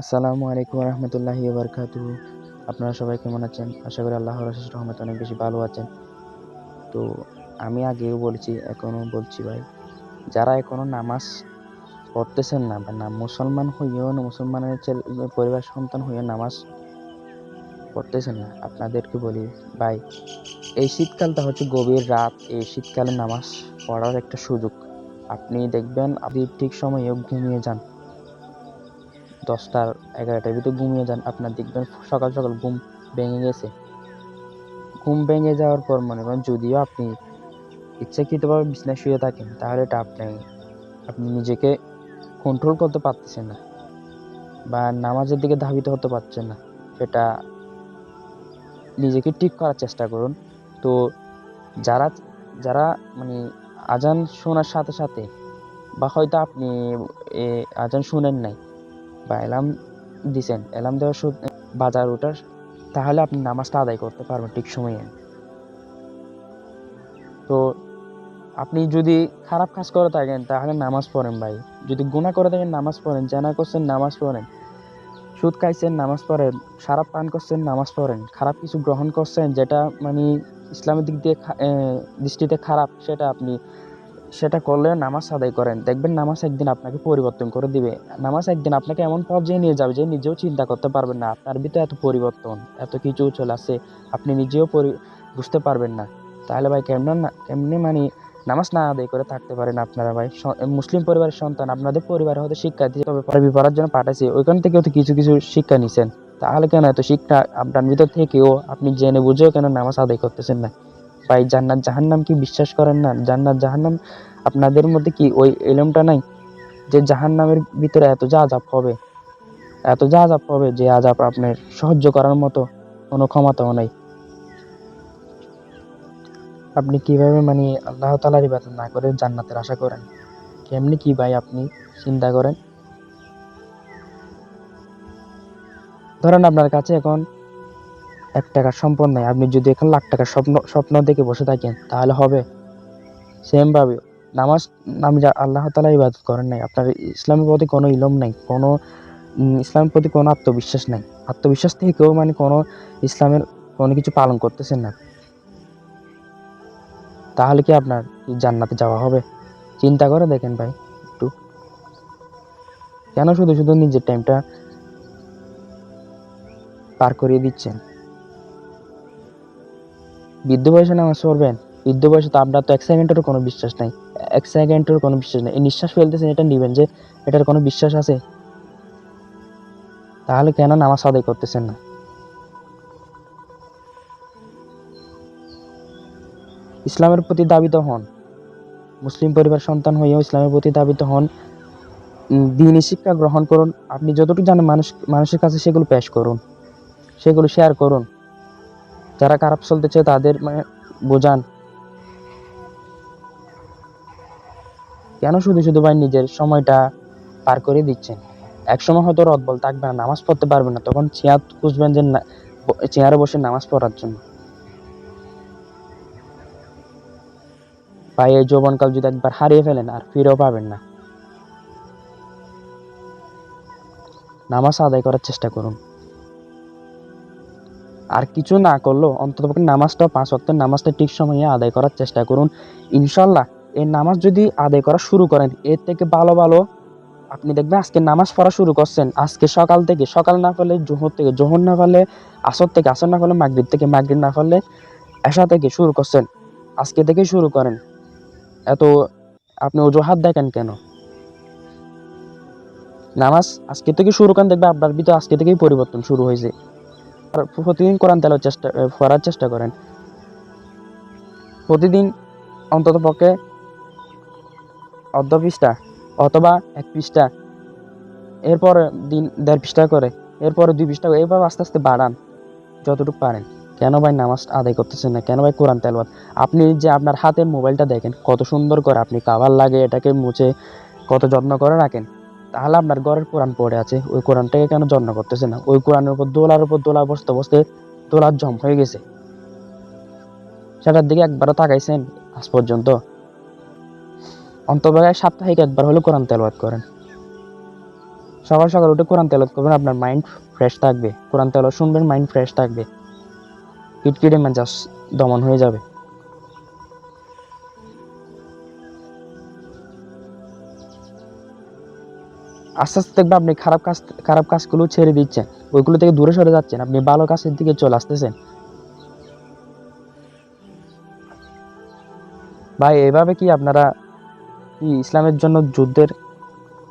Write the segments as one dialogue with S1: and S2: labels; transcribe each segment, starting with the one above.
S1: আসসালামু আলাইকুম রহমতুল্লাহি বারকাতু আপনারা সবাই কেমন আছেন? আশা করি আল্লাহ আল্লাহর রহমত অনেক বেশি ভালো আছেন। তো আমি আগেও বলছি এখনও বলছি ভাই, যারা এখনও নামাজ পড়তেছেন না বা না মুসলমান হইয়েও না, মুসলমানের ছেলে, পরিবার সন্তান হইয়েও নামাজ পড়তেছেন না, আপনাদেরকে বলি, ভাই, এই শীতকালটা হচ্ছে গভীর রাত, এই শীতকালে নামাজ পড়ার একটা সুযোগ। আপনি দেখবেন, আপনি ঠিক সময়ে ঘুমিয়ে যান। দশটার এগারোটার ভিতরে ঘুমিয়ে যান, আপনার দেখবেন সকাল সকাল ঘুম ভেঙে গেছে। ঘুম ভেঙে যাওয়ার পর মনে করেন যদিও আপনি ইচ্ছাকৃতভাবে বিছনায় শুয়ে থাকেন, তাহলে এটা আপনি আপনি নিজেকে কন্ট্রোল করতে পারতেছেন না বা নামাজের দিকে ধাবিত হতে পারছেন না। সেটা নিজেকে ঠিক করার চেষ্টা করুন। তো যারা যারা মানে আজান শোনার সাথে সাথে বা হয়তো আপনি আজান শুনেন নাই বা অ্যালার্ম দিছেন, অ্যালার্ম দেওয়ার বাজার ওঠার, তাহলে আপনি নামাজটা আদায় করতে পারবেন ঠিক সময়ে। তো আপনি যদি খারাপ কাজ করে থাকেন, তাহলে নামাজ পড়েন ভাই। যদি গুনাহ করে থাকেন, নামাজ পড়েন। জানা করছেন, নামাজ পড়েন। সুদ খাইছেন, নামাজ পড়েন। খারাপ পান করছেন, নামাজ পড়েন। খারাপ কিছু গ্রহণ করছেন, যেটা মানে ইসলামের দিক দিয়ে দৃষ্টিতে খারাপ, সেটা আপনি সেটা করলে নামাজ আদায় করেন। দেখবেন নামাজ একদিন আপনাকে পরিবর্তন করে দিবে। নামাজ একদিন আপনাকে এমন পর্যায়ে নিয়ে যাবে যে নিজেও চিন্তা করতে পারবেন না। আপনার ভিতরে এত পরিবর্তন, এত কিছু চলে আসে, আপনি নিজেও পরি বুঝতে পারবেন না। তাহলে ভাই কেমন কেমনি মানে নামাজ না আদায় করে থাকতে পারেন আপনারা ভাই? মুসলিম পরিবারের সন্তান, আপনাদের পরিবারে হয়তো শিক্ষা দিয়ে তবে পড়াবি পড়ার জন্য পাঠাইছে। ওইখান থেকেও তো কিছু কিছু শিক্ষা নিছেন। তাহলে কেন এত শিক্ষা আপনার ভিতর থেকেও আপনি জেনে বুঝেও কেন নামাজ আদায় করতেছেন না? ভাই, জান্নাত জাহান্নাম কি বিশ্বাস করেন না? জান্নাত জাহান্নাম আপনাদের মধ্যে কি ওই এলমটা নাই? যে জাহান্নামের ভিতরে এত যা আজাব হবে? এত যা আজাব হবে যে আজাব আপনার সহ্য করার মতো কোনো ক্ষমতাও নাই। আপনি কীভাবে মানে আল্লাহ তালার ইবাদত না করে জান্নাতের আশা করেন? কেমনি কি ভাই আপনি চিন্তা করেন? ধরেন আপনার কাছে এখন এক টাকার সম্পদ নাই। আপনি যদি এখন লাখ টাকার স্বপ্ন স্বপ্ন দেখে বসে থাকেন, তাহলে হবে। সেমভাবে নামাজ যা, আল্লাহ তালা ইবাদত করেন নাই। আপনার ইসলামের প্রতি কোনো ইলম নাই, কোনো ইসলামের প্রতি কোনো আত্মবিশ্বাস নাই। আত্মবিশ্বাস থেকে কেউ মানে কোনো ইসলামের কোনো কিছু পালন করতেছেন না। তাহলে কি আপনার জান্নাতে যাওয়া হবে? চিন্তা করে দেখেন ভাই, একটু। কেন শুধু শুধু নিজের টাইমটা পার করিয়ে দিচ্ছেন? বৃদ্ধ বয়সে নামাজ পড়বেন বৃদ্ধ বয়সে তো আপনার তো এক সেকেন্ডেরও কোনো বিশ্বাস নাই। এক সেকেন্ডেরও কোনো বিশ্বাস নেই। এই নিঃশ্বাস ফেলতেছেন এটা নিবেন যে এটার কোনো বিশ্বাস আছে? তাহলে কেন নামাজ আদায় করতেছেন না? ইসলামের প্রতি দাবিত হন। মুসলিম পরিবার সন্তান হয়েও ইসলামের প্রতি দাবিত হন। উম, দিনী শিক্ষা গ্রহণ করুন। আপনি যতটুকু জানেন মানুষ মানুষের কাছে সেগুলো পেশ করুন। সেগুলো শেয়ার করুন। যারা খারাপ চলতেছে তাদের মানে বোঝান। কেন শুধু শুধু ভাই নিজের সময়টা পার করে দিচ্ছেন? এক সময় হয়তো রদবল থাকবে না, নামাজ পড়তে পারবে না, তখন চেয়ার খুঁজবেন যে চেয়ারে বসে নামাজ পড়ার জন্য। ভাই, এই যৌবনকাল যদি একবার হারিয়ে ফেলেন, আর ফিরেও পাবেন না। নামাজ আদায় করার চেষ্টা করুন। আর কিছু না করলেও অন্ততপক্ষে নামাজটা পাঁচ ওয়াক্তের নামাজটা ঠিক সময়ে আদায় করার চেষ্টা করুন। ইনশাল্লাহ এই নামাজ যদি আদায় করা শুরু করেন, এর থেকে ভালো ভালো আপনি দেখবেন আজকে নামাজ পড়া শুরু করছেন। আজকে সকাল থেকে, সকাল না পারলে জোহর থেকে, জোহর না পারলে আসর থেকে, আসর না পারলে মাগরিব থেকে, মাগরিব না পারলে এশা থেকে শুরু করছেন। আজকে থেকে শুরু করেন। এত আপনি অজুহাত দেখেন কেন? নামাজ আজকে থেকে শুরু করেন দেখবে আপনার ভিতরে আজকে থেকেই পরিবর্তন শুরু হয়েছে। প্রতিদিন কোরআন তেলার চেষ্টা পড়ার চেষ্টা করেন। প্রতিদিন অন্তত পক্ষে অর্ধ পৃষ্ঠা অথবা এক পৃষ্ঠা এরপর দিন দেড় পৃষ্ঠা করে, এরপরে দুই পৃষ্ঠা করে, এভাবে আস্তে আস্তে বাড়ান, যতটুকু পারেন। কেন ভাই নামাজ আদায় করতেছেন না? কেন ভাই কোরআন তেলবাদ আপনি যে আপনার হাতের মোবাইলটা দেখেন, কত সুন্দর করে আপনি কাভার লাগে, এটাকে মুছে কত যত্ন করে রাখেন। তাহলে আপনার ঘরের কোরআন পড়ে আছে, ওই কোরআনটাকে কেন যত্ন করতেছে না? ওই কোরআনের উপর দোলার উপর দোলা বসতে বসতে দোলার জম হয়ে গেছে। সেটার দিকে একবারও তাকাইছেন আজ পর্যন্ত। অন্তত সাপ্তাহিক একবার হলে কোরআন তেলবাদ করেন। সকাল সকাল উঠে কোরআন তেলত করবেন, আপনার মাইন্ড ফ্রেশ থাকবে। কোরআন তেলত শুনবেন, মাইন্ড ফ্রেশ থাকবে। কিটকিটে মেজাজ দমন হয়ে যাবে। আস্তে আস্তে দেখবেন আপনি খারাপ কাজ, খারাপ কাজগুলো ছেড়ে দিচ্ছেন। ওইগুলো থেকে দূরে সরে যাচ্ছেন। আপনি ভালো কাজের দিকে চলে আসতেছেন। ভাই, এভাবে কি আপনারা কি ইসলামের জন্য যুদ্ধের,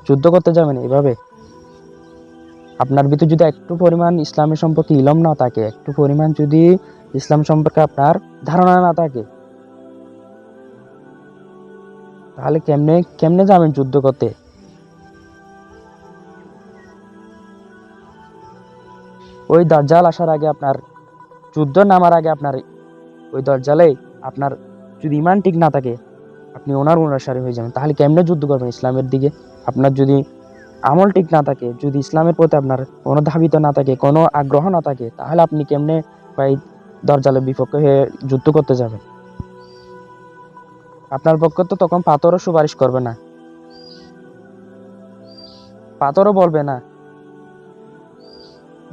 S1: যুদ্ধ করতে যাবেন এভাবে? আপনার ভিতর যদি একটু পরিমাণ ইসলামের সম্পর্কে ইলম না থাকে, একটু পরিমাণ যদি ইসলাম সম্পর্কে আপনার ধারণা না থাকে, তাহলে কেমনে কেমনে যাবেন যুদ্ধ করতে? ওই দরজাল আসার আগে আপনার, যুদ্ধ নামার আগে আপনার, ওই দরজালে আপনার যদি ইমান ঠিক না থাকে, আপনি ওনার অনুসারী হয়ে যাবেন। তাহলে কেমনে যুদ্ধ করবেন ইসলামের দিকে? আপনার যদি আমল ঠিক না থাকে, যদি ইসলামের প্রতি আপনার কোনো ধাবিত না থাকে, কোনো আগ্রহ না থাকে, তাহলে আপনি কেমনে ভাই দরজালের বিপক্ষে হয়ে যুদ্ধ করতে যাবেন? আপনার পক্ষে তো তখন পাথরও সুপারিশ করবে না। পাথরও বলবে না।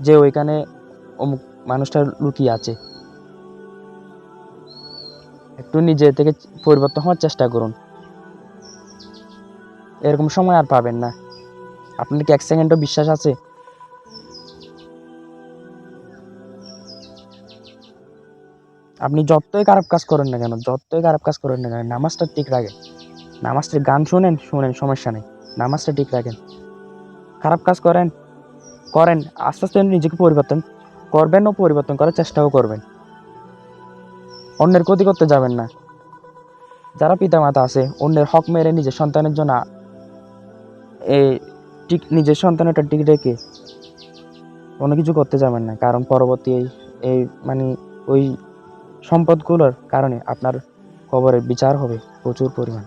S1: যে ওইখানে অমুক মানুষটা লুকিয়ে আছে। একটু নিজে থেকে পরিবর্তন হওয়ার চেষ্টা করুন। এরকম সময় আর পাবেন না। আপনার কি এক সেকেন্ডও বিশ্বাস আছে? আপনি যতই খারাপ কাজ করেন না কেন, যতই খারাপ কাজ করেন না কেন, নামাজটা ঠিক রাখেন। নামাজটা গান শুনেন শুনেন, সমস্যা নেই। নামাজটা ঠিক রাখেন। খারাপ কাজ করেন করেন, আস্তে আস্তে নিজেকে পরিবর্তন করবেন ও পরিবর্তন করার চেষ্টাও করবেন। অন্যের ক্ষতি করতে যাবেন না। যারা পিতামাতা আছে, অন্যের হক মেরে নিজের সন্তানের জন্য এই ঠিক নিজের সন্তানের ঠিক রেখে কোনো কিছু করতে যাবেন না। কারণ পরবর্তী এই এই মানে ওই সম্পদগুলোর কারণে আপনার কবরের বিচার হবে প্রচুর পরিমাণ।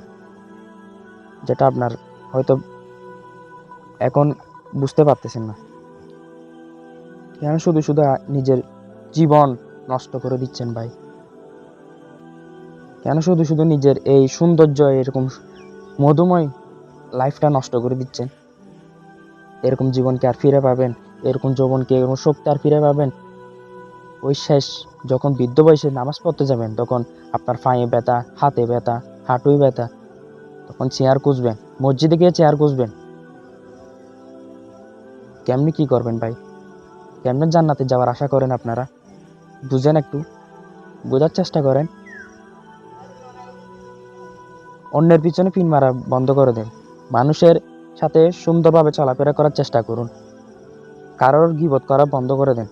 S1: যেটা আপনার হয়তো এখন বুঝতে পারতেছেন না। কেন শুধু শুধু নিজের জীবন নষ্ট করে দিচ্ছেন ভাই? কেন শুধু শুধু নিজের এই সৌন্দর্য, এরকম মধুময় লাইফটা নষ্ট করে দিচ্ছেন? এরকম জীবনকে আর ফিরে পাবেন? এরকম যৌবনকে এরকম শক্তি আর ফিরে পাবেন? ওই শেষ, যখন বৃদ্ধ বয়সে নামাজ পড়তে যাবেন, তখন আপনার পায়ে ব্যথা, হাতে ব্যথা, হাঁটুই ব্যথা, তখন চেয়ার কুঁজবেন মসজিদে গিয়ে চেয়ার কুঁজবেন কেমনি কি করবেন ভাই? কেমনে জান্নাতে যাওয়ার আশা করেন আপনারা? বুঝেন একটু। বোঝার চেষ্টা করেন। অন্যের পিছনে পিন মারা বন্ধ করে দেন। মানুষের সাথে সুন্দরভাবে চলাফেরা করার চেষ্টা করুন। কারোর গিবত করা বন্ধ করে দেন।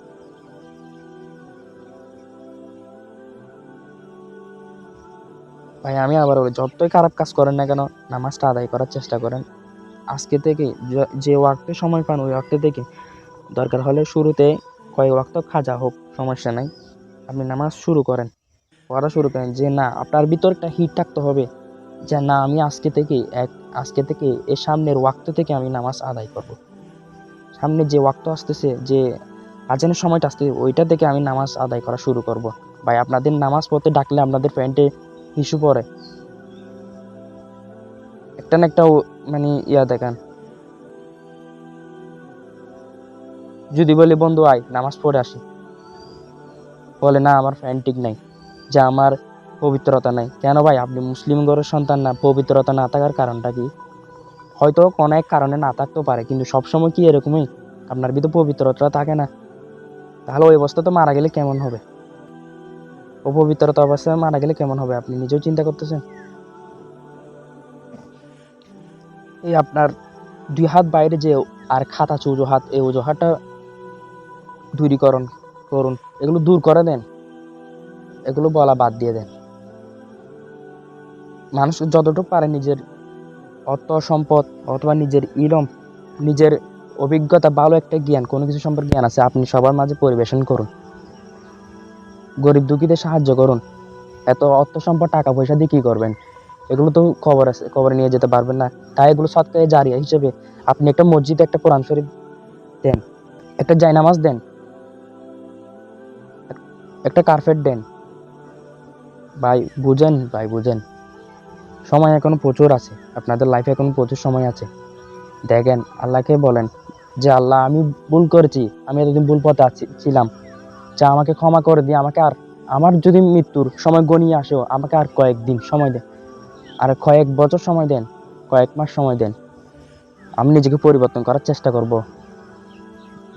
S1: ভাই, আমি আবার বলি যতই খারাপ কাজ করেন না কেন, নামাজটা আদায় করার চেষ্টা করেন। আজকে থেকে যে- ওয়াক্তে সময় পান, ওই ওয়াক্তে থেকে দরকার হলে শুরুতে কয়েক ওয়াক্ত খাজা হোক, সমস্যা নাই। আপনি নামাজ শুরু করেন। পড়া শুরু করেন যে, না, আপনার ভিতর একটা হিট থাকতে হবে। যে, না, আমি আজকে থেকে এক, আজকে থেকে এর সামনের ওয়াক্ত থেকে আমি নামাজ আদায় করব। সামনে যে ওয়াক্ত আসতেছে, যে আজানের সময়টা আসছে ওইটা থেকে আমি নামাজ আদায় করা শুরু করব। ভাই, আপনাদের নামাজ পড়তে ডাকলে আপনাদের প্যান্টে ইস্যু পড়ে একটা না একটা মানে ইয়া দেখান। যদি বলি, বন্ধু, আয়, নামাজ পড়ে আসি। বলে, না, আমার ফ্যান ঠিক নাই, যে আমার পবিত্রতা নাই। কেন ভাই? আপনি মুসলিম ঘরের সন্তান না, পবিত্রতা না থাকার কারণটা কি? হয়তো কোনো এক কারণে না থাকতেও পারে, কিন্তু সবসময় কি এরকমই? আপনার ভিতর পবিত্রতা থাকে না। তাহলে ওই অবস্থা তো মারা গেলে কেমন হবে? অপবিত্রতা অবস্থায় মারা গেলে কেমন হবে? আপনি নিজেও চিন্তা করতেছেন? এই আপনার দুই হাত বাইরে যে আর খাতা আছে অজুহাত এই অজুহাতটা দূরীকরণ করুন। এগুলো দূর করে দেন। এগুলো বলা বাদ দিয়ে দেন। মানুষ যতটুকু পারে নিজের অর্থ, সম্পদ অথবা নিজের ইলম, নিজের অভিজ্ঞতা, ভালো একটা জ্ঞান, কোনো কিছু সম্পর্কে জ্ঞান আছে, আপনি সবার মাঝে পরিবেশন করুন। গরিব দুঃখীদের সাহায্য করুন। এত অর্থ, সম্পদ, টাকা পয়সা দিয়ে কী করবেন? এগুলো তো খবর আছে, খবরে নিয়ে যেতে পারবেন না। তাই এগুলো সৎকারে জারিয়া হিসেবে আপনি একটা মসজিদে একটা কোরআন শরীফ দেন, একটা জায়নামাজ দেন একটা কার্পেট দেন। ভাই, বুঝেন ভাই, বুঝেন। সময় এখনও প্রচুর আছে। আপনাদের লাইফে এখনও প্রচুর সময় আছে। দেখেন, আল্লাহকে বলেন যে, আল্লাহ, আমি ভুল করেছি। আমি এতদিন ভুল পথে আছি, ছিলাম। যা আমাকে ক্ষমা করে দিয়ে আমাকে আর, আমার যদি মৃত্যুর সময় গনিয়ে আসেও, আমাকে আর কয়েকদিন সময় দেন। আর কয়েক বছর সময় দেন, কয়েক মাস সময় দেন। আমি নিজেকে পরিবর্তন করার চেষ্টা করব।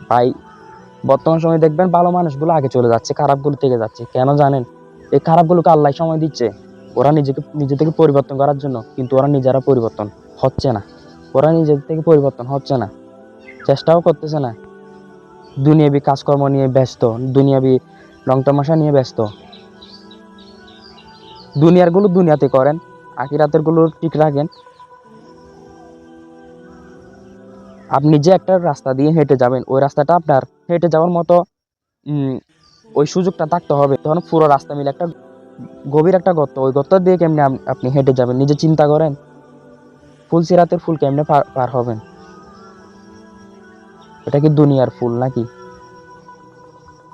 S1: ভাই বর্তমান সময় দেখবেন ভালো মানুষগুলো আগে চলে যাচ্ছে, খারাপগুলো থেকে যাচ্ছে। কেন জানেন? এই খারাপগুলোকে আল্লাহ সময় দিচ্ছে। ওরা নিজেকে, নিজে থেকে পরিবর্তন করার জন্য, কিন্তু ওরা নিজেরা পরিবর্তন হচ্ছে না। ওরা নিজের থেকে পরিবর্তন হচ্ছে না। চেষ্টাও করতেছে না। দুনিয়াবি কাজকর্ম নিয়ে ব্যস্ত, দুনিয়াবি রং তামাশা নিয়ে ব্যস্ত। দুনিয়ারগুলো দুনিয়াতে করেন, আখিরাতেরগুলো ঠিক রাখেন আপনি যে একটা রাস্তা দিয়ে হেঁটে যাবেন, ওই রাস্তাটা আপনার হেঁটে যাওয়ার মতো ওই সুযোগটা থাকতে হবে। তখন পুরো রাস্তা মিলে একটা গভীর একটা গর্ত, ওই গর্ত দিয়ে কেমনে আপনি হেঁটে যাবেন? নিজে চিন্তা করেন, ফুল সিরাতের ফুল কেমনে পার হবেন? এটা কি দুনিয়ার ফুল নাকি?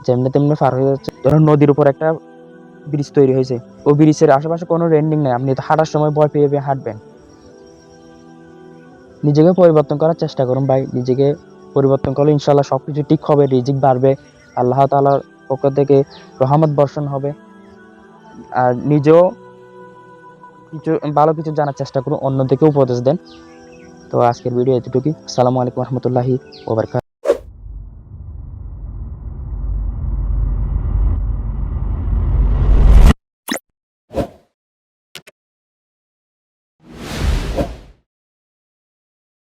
S1: যেমনি তেমনি পার হয়ে যাচ্ছে। ধরুন নদীর উপর একটা ব্রিজ তৈরি হয়েছে। ওই ব্রিজের আশেপাশে কোনো রেন্ডিং নেই। আপনি তো হাঁটার সময় ভয় পেয়ে পেয়ে হাঁটবেন। নিজেকে পরিবর্তন করার চেষ্টা করুন ভাই, নিজেকে পরিবর্তন করলে ইনশাল্লাহ সব কিছু ঠিক হবে, রিজিক বাড়বে, আল্লাহ তালার পক্ষ থেকে রহমত বর্ষণ হবে। আর নিজেও কিছু, ভালো কিছু জানার চেষ্টা করুন অন্যদেরকে উপদেশ দেন। তো আজকের ভিডিও এতটুকুই। আসসালামু আলাইকুম রহমতুল্লাহি ওবরকাত